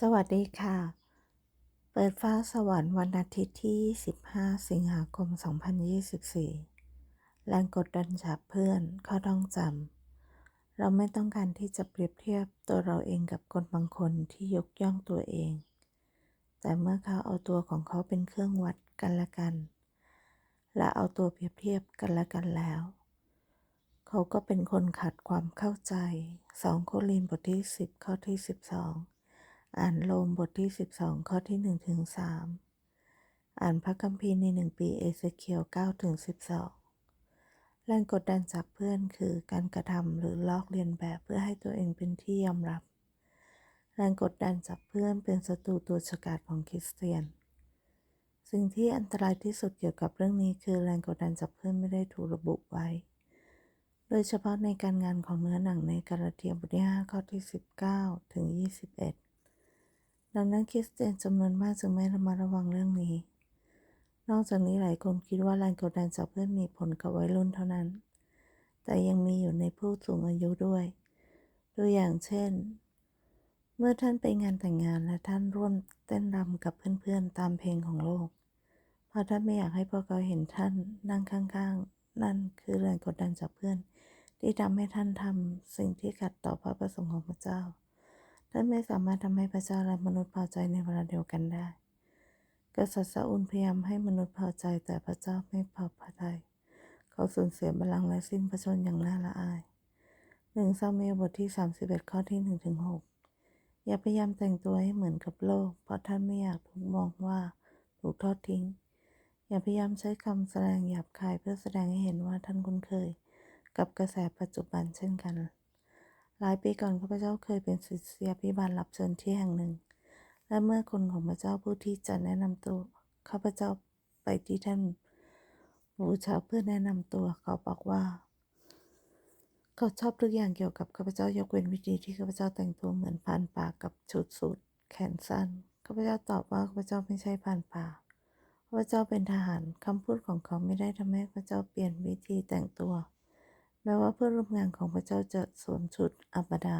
สวัสดีค่ะ เปิดฟ้าสวรรค์วันอาทิตย์ที่ 15 สิงหาคม 2024 แรงกดดันจากเพื่อนข้อต้องจำ เราไม่ต้องการที่จะเปรียบเทียบตัวเราเองกับคนบางคนที่ยกย่องตัวเอง แต่เมื่อเขาเอาตัวของเขาเป็นเครื่องวัดกันละกัน และเอาตัวเปรียบเทียบกันละกันแล้ว เขาก็เป็นคนขาดความเข้าใจ 2 โครินธ์บทที่ 10 ข้อที่ 12 อ่านโลมบทที่ 12 ข้อที่1ถึง3อ่านพระคัมภีร์ใน 1 ปีเอเซเคียล9ถึง12 แรงกดดันจากเพื่อนคือการกระทำหรือลอกเลียนแบบเพื่อให้ตัวเองเป็นที่ยอมรับ แรงกดดันจากเพื่อนเป็นศัตรูตัวฉกาจของคริสเตียน สิ่งที่อันตรายที่สุดเกี่ยวกับเรื่องนี้คือแรงกดดันจากเพื่อนไม่ได้ถูกระบุไว้ โดยเฉพาะในการงานของเนื้อหนังในกาลาเทียบทที่5ข้อที่ 19 ถึง 21 ดังนั้นคริสเตียนจำนวนมากจึงไม่ระมัดระวังเรื่องนี้ นอกจากนี้หลายคนคิดว่าแรงกดดันจากเพื่อนมีผลกับวัยรุ่นเท่านั้น แต่ยังมีอยู่ในผู้สูงอายุด้วยตัวอย่างเช่น เมื่อท่านไปงานแต่งงานและท่านร่วมเต้นรำกับเพื่อนๆตามเพลงของโลก เพราะท่านไม่อยากให้พวกเขาเห็นท่านนั่งข้างๆ นั่นคือแรงกดดันจากเพื่อน ที่ทำให้ท่านทำสิ่งที่ขัดต่อพระประสงค์ของพระเจ้า ท่านไม่สามารถทำให้พระเจ้าและมนุษย์พอใจในเวลาเดียวกันได้ กษัตริย์ซาอุลพยายามให้มนุษย์พอใจแต่พระเจ้าไม่พอพระทัยเขาสูญเสียบัลลังก์และสิ้นพระชนอย่างน่าละอายหนึ่งซามูเอลบทที่ 31 ข้อที่1ถึง6อย่าพยายามแต่งตัวให้เหมือนกับโลก เพราะท่านไม่อยากถูกมองว่าถูกทอดทิ้ง อย่าพยายามใช้คำแสดงหยาบคายเพื่อแสดงให้เห็นว่าท่านคุ้นเคย กับกระแสปัจจุบันเช่นกัน หลายปีก่อนข้าพเจ้าเคยเป็นศิษยาพิบาลรับเชิญที่แห่งหนึ่ง และเมื่อคนของพระเจ้าผู้ที่จะแนะนำตัวข้าพเจ้าไปที่ท่านบูชาเพื่อแนะนำตัวเขาบอกว่า เขาชอบทุกอย่างเกี่ยวกับข้าพเจ้ายกเว้นวิธีที่ข้าพเจ้าแต่งตัวเหมือนพานป่ากับชุดสูทแขนสั้นข้าพเจ้าตอบว่าข้าพเจ้าไม่ใช่พานป่าข้าพเจ้าเป็นทหารคำพูดของเขาไม่ได้ทำให้ข้าพเจ้าเปลี่ยนวิธีแต่งตัว แม้ว่าเพื่อนร่วมงานของพระเจ้าจะสวมชุดอับดา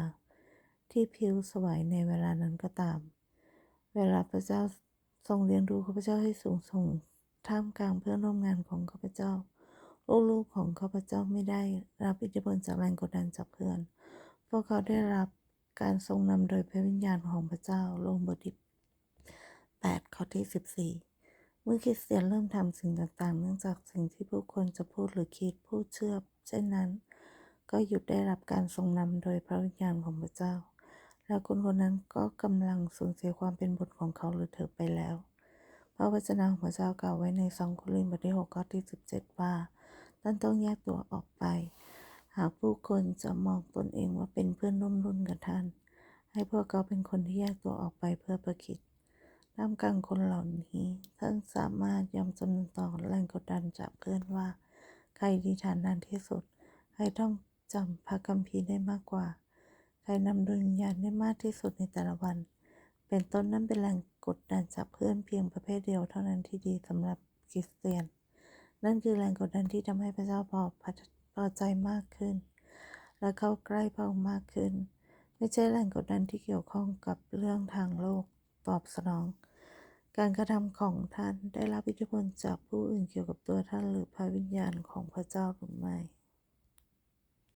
ที่พิวสวยในเวลานั้นก็ตาม เวลาพระเจ้าทรงเลี้ยงดูข้าพเจ้าให้สูงส่งท่ามกลางเพื่อนร่วมงานของข้าพเจ้า ลูกๆของข้าพเจ้าไม่ได้รับอิทธิพลจากแรงกดดันจากเพื่อน พวกเขาได้รับการทรงนำโดยพระวิญญาณของพระเจ้าลงบทที่8ข้อที่ 14 เมื่อคริสเตียนเริ่มทำสิ่งต่างๆ เนื่องจากสิ่งที่ผู้คนจะพูดหรือคิดผู้เชื่อ เช่นนั้น ก็หยุดได้รับการทรงนำโดยพระวิญญาณของพระเจ้า และคนคนนั้นก็กำลังสูญเสียความเป็นบุตรของเขาหรือเธอไปแล้ว พระวจนะของพระเจ้ากล่าวไว้ในสองโครินธ์บทที่6ข้อที่17ว่าท่านต้องแยกตัวออกไป หากผู้คนจะมองตนเองว่าเป็นเพื่อนร่วมรุ่นกับท่าน ให้พวกเขาเป็นคนที่แยกตัวออกไปเพื่อประคิด ท่ามกลางคนเหล่านี้ ท่านสามารถยอมจำนนต่อแรงกดดันจากเพื่อนว่า ใครดีฐานนานที่สุด ใครต้องจำพระคัมภีร์ได้มากกว่า ใครนำดวงวิญญาณได้มากที่สุดในแต่ละวัน เป็นต้นนั้นเป็นแรงกดดันจากเพื่อนเพียงประเภทเดียวเท่านั้นที่ดีสำหรับคริสเตียน นั่นคือแรงกดดันที่ทำให้พระเจ้าพอพอใจมากขึ้น และเข้าใกล้พระองค์มากขึ้น ไม่ใช่แรงกดดันที่เกี่ยวข้องกับเรื่องทางโลก ตอบสนอง การกระทำของท่านได้รับอิทธิพลจากผู้อื่นเกี่ยวกับตัวท่านหรือพระวิญญาณของพระเจ้าหรือไม่